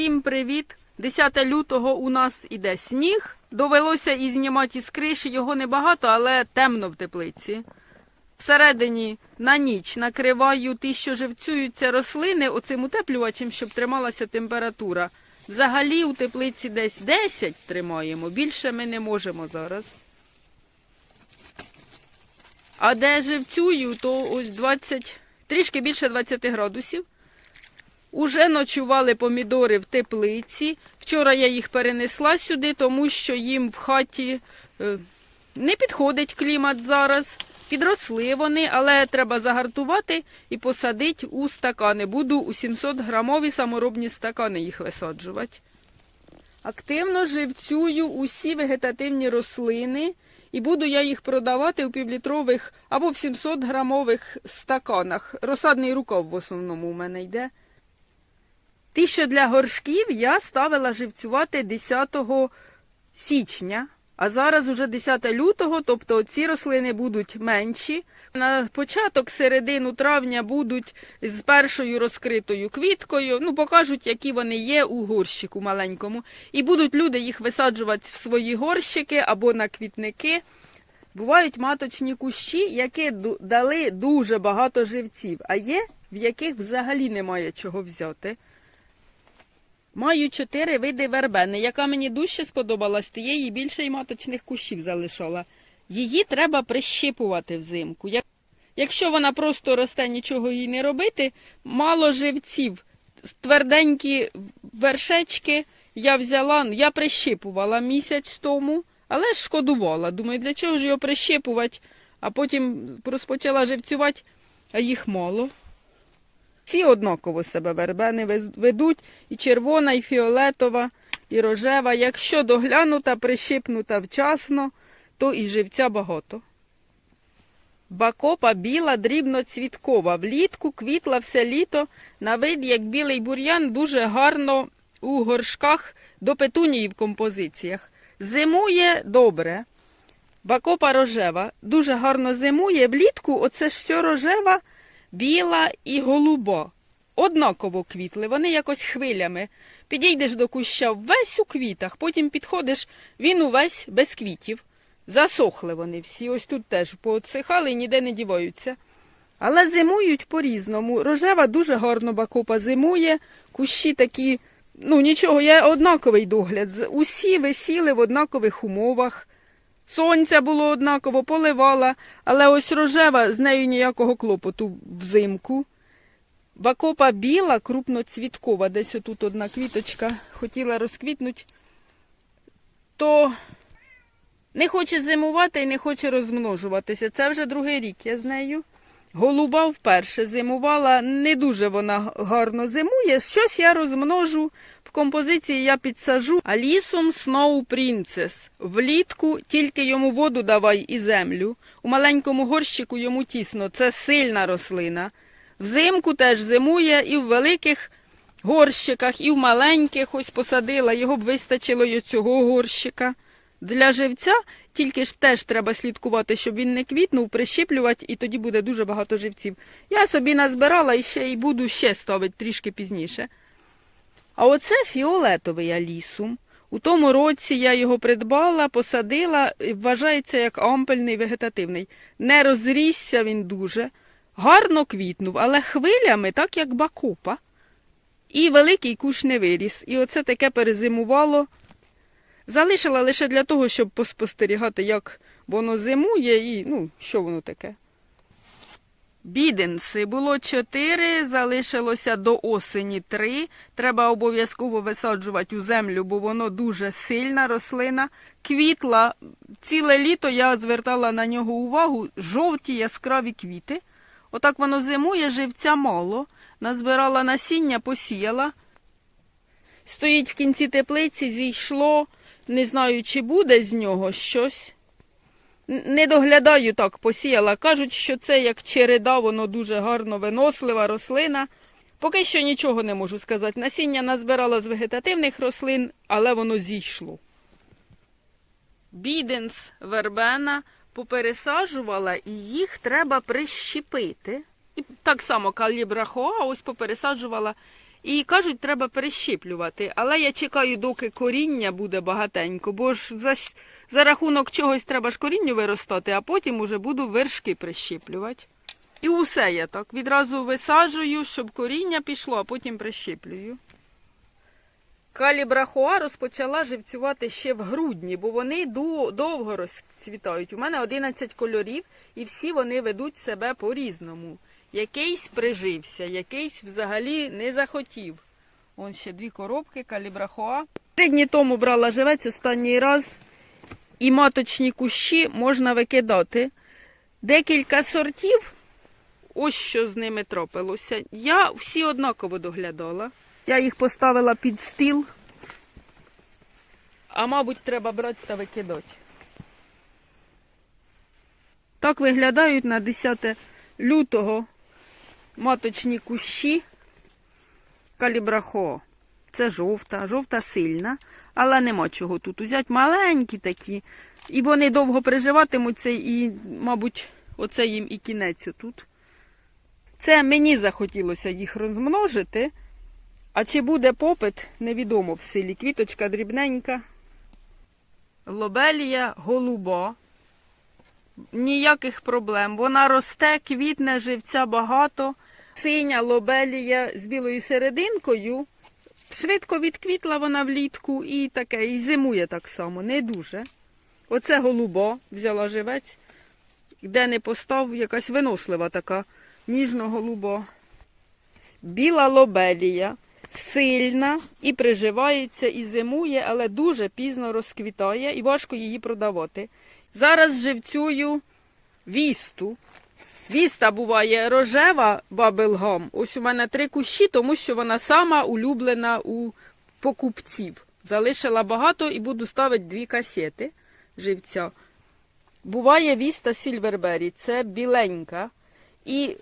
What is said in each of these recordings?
Всім привіт! 10 лютого у нас іде сніг. Довелося і знімати із криші. Його небагато, але темно в теплиці. Всередині на ніч накриваю ті, що живцюються рослини, оцим утеплювачем, щоб трималася температура. Взагалі у теплиці десь 10 тримаємо, більше ми не можемо зараз. А де живцюю, то ось 20, трішки більше 20 градусів. Уже ночували помідори в теплиці. Вчора я їх перенесла сюди, тому що їм в хаті е, не підходить клімат зараз. Підросли вони, але треба загартувати і посадити у стакани. Буду у 700 грамові саморобні стакани їх висаджувати. Активно живцюю усі вегетативні рослини, і буду я їх продавати у півлітрових або в 700 грамових стаканах. Розсадний рукав в основному у мене йде. Ті, що для горшків я ставила живцювати 10 січня, а зараз уже 10 лютого, тобто ці рослини будуть менші. На початок середину травня будуть з першою розкритою квіткою. Ну, покажуть, які вони є у горщику маленькому. І будуть люди їх висаджувати в свої горщики або на квітники. Бувають маточні кущі, які дали дуже багато живців, а є, в яких взагалі немає чого взяти. Маю чотири види вербени. Яка мені дужче сподобалась, тієї більше й маточних кущів залишала. Її треба прищипувати взимку. Якщо вона просто росте, нічого їй не робити, мало живців, тверденькі вершечки я взяла, я прищипувала місяць тому, але ж шкодувала. Думаю, для чого ж його прищипувати, а потім розпочала живцювати, а їх мало. Всі однаково себе вербени ведуть, і червона, і фіолетова, і рожева. Якщо доглянута, прищипнута вчасно, то і живця багато. Бакопа біла, дрібноцвіткова. Влітку квітла все літо. На вид, як білий бур'ян, дуже гарно у горшках до петунії в композиціях. Зимує добре. Бакопа рожева дуже гарно зимує. Влітку оце що рожева, біла і голуба. Однаково квітли, вони якось хвилями. Підійдеш до куща весь у квітах, потім підходиш, він увесь без квітів. Засохли вони всі, ось тут теж поотсихали і ніде не діваються. Але зимують по-різному. Рожева дуже гарно бакопа зимує, кущі такі, ну нічого, є однаковий догляд. Усі висіли в однакових умовах. Сонця було однаково, поливала, але ось рожева з нею ніякого клопоту взимку. Бакопа біла, крупноцвіткова, десь отут одна квіточка хотіла розквітнути, то не хоче зимувати і не хоче розмножуватися. Це вже другий рік я з нею. Голуба вперше зимувала, не дуже вона гарно зимує. Щось я розмножу. Композиції я підсажу Алісом Snow Princess. Влітку тільки йому воду давай і землю. У маленькому горщику йому тісно. Це сильна рослина. Взимку теж зимує і в великих горщиках, і в маленьких ось посадила. Його б вистачило й цього горщика. Для живця тільки ж теж треба слідкувати, щоб він не квітнув, прищіплювати, і тоді буде дуже багато живців. Я собі назбирала і ще й буду ще ставити трішки пізніше. А оце фіолетовий алісум. У тому році я його придбала, посадила, вважається як ампельний вегетативний. Не розрісся він дуже, гарно квітнув, але хвилями, так як бакопа. І великий куш не виріс. І оце таке перезимувало. Залишила лише для того, щоб поспостерігати, як воно зимує і ну, що воно таке. Біденси було чотири, залишилося до осені три. Треба обов'язково висаджувати у землю, бо воно дуже сильна рослина. Квітла ціле літо я звертала на нього увагу жовті яскраві квіти. Отак воно зимує, живця мало. Назбирала насіння, посіяла. Стоїть в кінці теплиці, зійшло. Не знаю, чи буде з нього щось. Не доглядаю так, посіяла. Кажуть, що це як череда, воно дуже гарно винослива рослина. Поки що нічого не можу сказати. Насіння назбирала з вегетативних рослин, але воно зійшло. Біденс, вербена попересаджувала, і їх треба прищепити. І так само калібра хоа ось попересаджувала. І кажуть, треба перещіплювати. Але я чекаю, доки коріння буде багатенько, бо ж за, за рахунок чогось треба ж корінню виростати, а потім уже буду вершки прищіплювати. І усе я так. Відразу висаджую, щоб коріння пішло, а потім прищіплюю. Калібрахоа розпочала живцювати ще в грудні, бо вони довго розцвітають. У мене 11 кольорів, і всі вони ведуть себе по-різному. Якийсь прижився, якийсь взагалі не захотів. Он ще дві коробки калібрахоа. Три дні тому брала живець останній раз, і маточні кущі можна викидати. Декілька сортів, ось що з ними трапилося. Я всі однаково доглядала. Я їх поставила під стіл, а мабуть, треба брати та викидати. Так виглядають на 10 лютого маточні кущі калібрахо. Це жовта, жовта сильна, але нема чого тут узяти. Маленькі такі. І вони довго приживатимуться, і, мабуть, оце їм і кінець тут. Це мені захотілося їх розмножити. А чи буде попит, невідомо в селі. Квіточка дрібненька. Лобелія голуба. Ніяких проблем. Вона росте, квітне, живця багато. Синя лобелія з білою серединкою. Швидко відквітла вона влітку і таке, і зимує так само, не дуже. Оце голуба, взяла живець, де не постав, якась винослива така, ніжно-голуба. Біла лобелія сильна і приживається, і зимує, але дуже пізно розквітає і важко її продавати. Зараз живцюю вісту. Віста буває рожева бабелгам. Ось у мене три кущі, тому що вона сама улюблена у покупців. Залишила багато і буду ставити дві касети живця. Буває віста Сільвербері, це біленька. І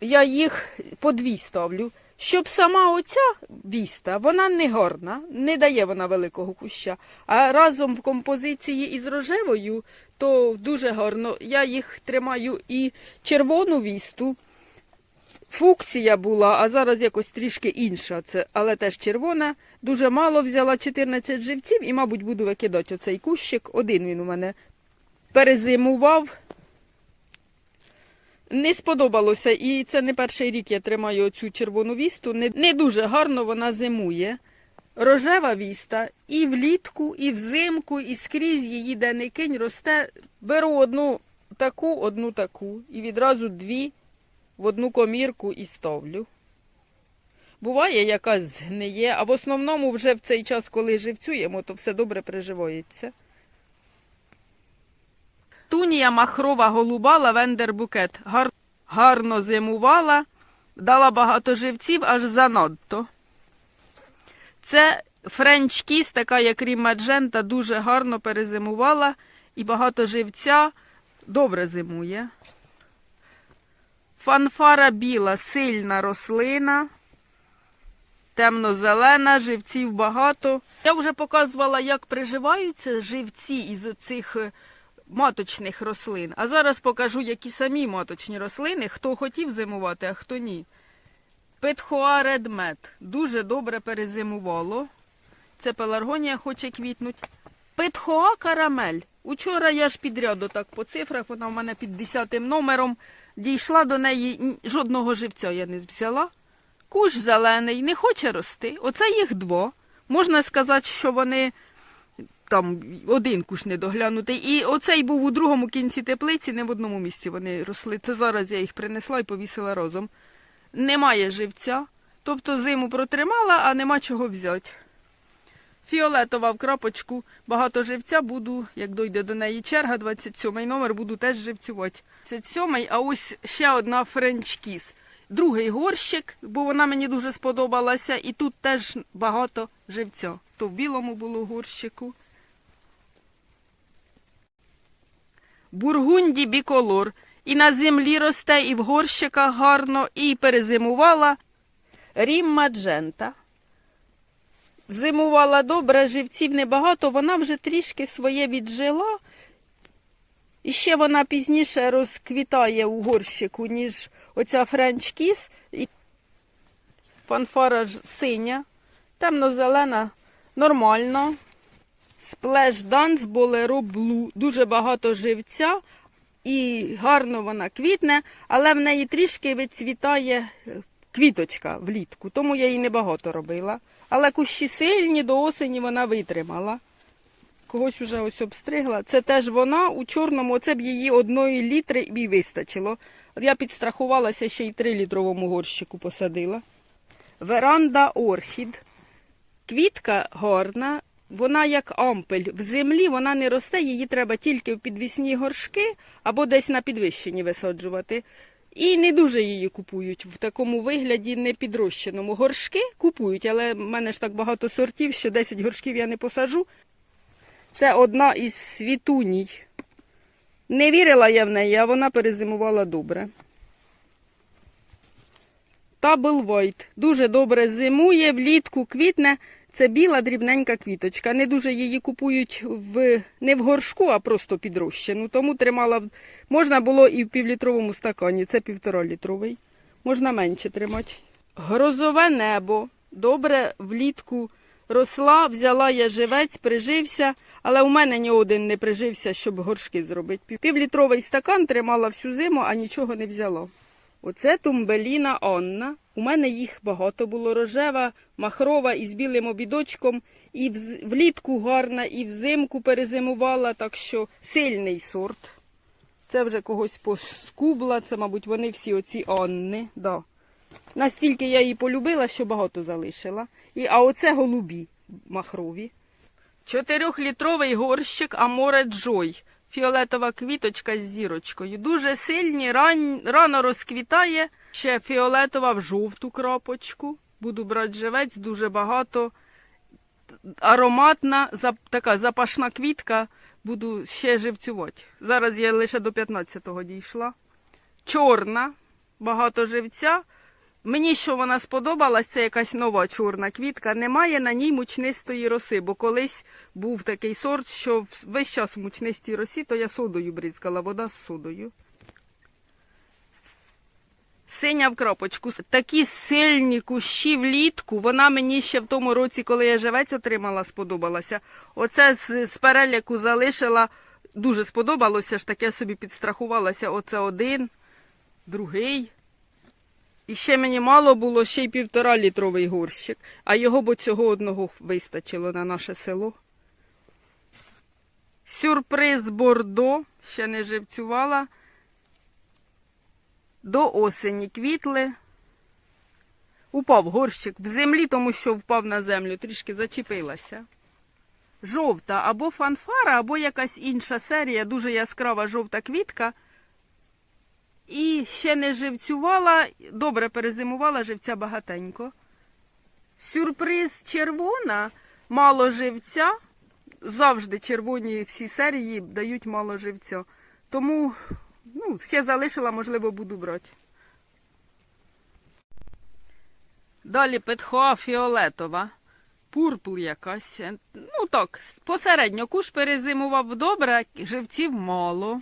я їх по дві ставлю. Щоб сама оця віста, вона не гарна, не дає вона великого куща. А разом в композиції із рожевою, то дуже гарно. Я їх тримаю і червону вісту. Фуксія була, а зараз якось трішки інша, це, але теж червона. Дуже мало взяла 14 живців і, мабуть, буду викидати оцей кущик. Один він у мене перезимував. Не сподобалося, і це не перший рік я тримаю оцю червону вісту. Не, не дуже гарно вона зимує. Рожева віста і влітку, і взимку, і скрізь її де кинь росте. Беру одну таку, одну таку, і відразу дві в одну комірку і ставлю. Буває, якась згниє, а в основному вже в цей час, коли живцюємо, то все добре приживається. Тунія махрова голуба лавендер букет. Гар... Гарно зимувала, дала багато живців, аж занадто. Це френч кіс, така як Рім Маджента, дуже гарно перезимувала і багато живця добре зимує. Фанфара біла, сильна рослина, темно-зелена, живців багато. Я вже показувала, як приживаються живці із оцих е, маточних рослин. А зараз покажу, які самі маточні рослини, хто хотів зимувати, а хто ні. Петхоа редмет дуже добре перезимувало. Це пеларгонія хоче квітнуть. Петхоа карамель. Учора я ж підряду так по цифрах, вона в мене під 10 номером. Дійшла до неї, жодного живця я не взяла. Кущ зелений, не хоче рости. Оце їх дво. Можна сказати, що вони там один куш недоглянутий. І оцей був у другому кінці теплиці, не в одному місці вони росли. Це зараз я їх принесла і повісила разом. Немає живця, тобто зиму протримала, а нема чого взяти. Фіолетова в крапочку, багато живця буду, як дойде до неї черга, 27 номер, буду теж живцювати. 27 а ось ще одна френчкіс. Другий горщик, бо вона мені дуже сподобалася, і тут теж багато живця. То в білому було горщику. Бургунді біколор. І на землі росте, і в горщиках гарно, і перезимувала. Рім Маджента. Зимувала добре, живців небагато, вона вже трішки своє віджила. І ще вона пізніше розквітає у горщику, ніж оця френч кіс. І Фанфара ж синя, темно-зелена, нормально. Сплеш Данс Болеро Блу. Дуже багато живця і гарно вона квітне, але в неї трішки відцвітає е, квіточка влітку, тому я її небагато робила. Але кущі сильні, до осені вона витримала. Когось уже ось обстригла. Це теж вона у чорному, оце б її одної літри і вистачило. Я підстрахувалася, ще й три літровому горщику посадила. Веранда Орхід. Квітка гарна, вона як ампель. В землі вона не росте, її треба тільки в підвісні горшки або десь на підвищенні висаджувати. І не дуже її купують в такому вигляді не підрощеному. Горшки купують, але в мене ж так багато сортів, що 10 горшків я не посаджу. Це одна із світуній. Не вірила я в неї, а вона перезимувала добре. Табл Войт. Дуже добре зимує, влітку квітне. Це біла дрібненька квіточка. Не дуже її купують в, не в горшку, а просто підрощену. Тому тримала, можна було і в півлітровому стакані. Це півтора літровий. Можна менше тримати. Грозове небо. Добре влітку росла, взяла я живець, прижився, але у мене ні один не прижився, щоб горшки зробити. Півлітровий стакан тримала всю зиму, а нічого не взяла. Оце тумбеліна Анна. У мене їх багато було рожева, махрова із білим обідочком. І влітку гарна, і взимку перезимувала, так що сильний сорт. Це вже когось поскубла, це, мабуть, вони всі оці Анни. Да. Настільки я її полюбила, що багато залишила. І, а оце голубі махрові. Чотирьохлітровий горщик Аморе Джой. Фіолетова квіточка з зірочкою. Дуже сильні, ран... рано розквітає. Ще фіолетова в жовту крапочку. Буду брати живець, дуже багато. Ароматна, така запашна квітка. Буду ще живцювати. Зараз я лише до 15-го дійшла. Чорна, багато живця. Мені що вона сподобалась, це якась нова чорна квітка. Немає на ній мучнистої роси, бо колись був такий сорт, що весь час в мучнистій росі, то я содою бризкала, вода з содою. Синя в крапочку. Такі сильні кущі влітку. Вона мені ще в тому році, коли я живець отримала, сподобалася. Оце з, з переляку залишила. Дуже сподобалося ж таке собі підстрахувалася. Оце один, другий. І ще мені мало було ще й півтора літровий горщик, а його б цього одного вистачило на наше село. Сюрприз Бордо, ще не живцювала. До осені квітли. Упав горщик в землі, тому що впав на землю, трішки зачепилася. Жовта або фанфара, або якась інша серія, дуже яскрава жовта квітка. І ще не живцювала, добре перезимувала живця багатенько. Сюрприз червона, мало живця. Завжди червоні всі серії дають мало живця. Тому ну, ще залишила, можливо, буду брати. Далі петхоа фіолетова. Пурпл якась. Ну так, посередньо куш перезимував добре, живців мало.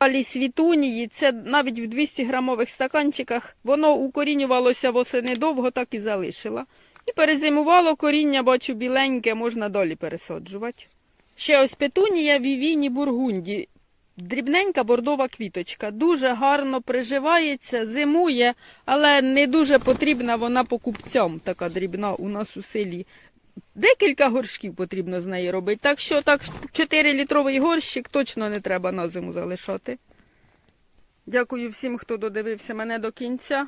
Далі світунії, це навіть в 200 грамових стаканчиках, воно укорінювалося восени довго, так і залишила. І перезимувало коріння, бачу, біленьке, можна далі пересаджувати. Ще ось петунія Вівіні Бургунді. Дрібненька бордова квіточка. Дуже гарно приживається, зимує, але не дуже потрібна вона покупцям, така дрібна у нас у селі. Декілька горшків потрібно з неї робити. Так що так 4-літровий горщик точно не треба на зиму залишати. Дякую всім, хто додивився мене до кінця.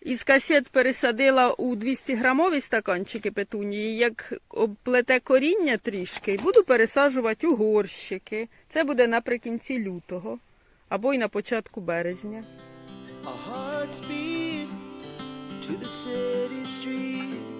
Із касет пересадила у 200 грамові стаканчики петунії. Як обплете коріння трішки, буду пересаджувати у горщики. Це буде наприкінці лютого або й на початку березня. To the city streets.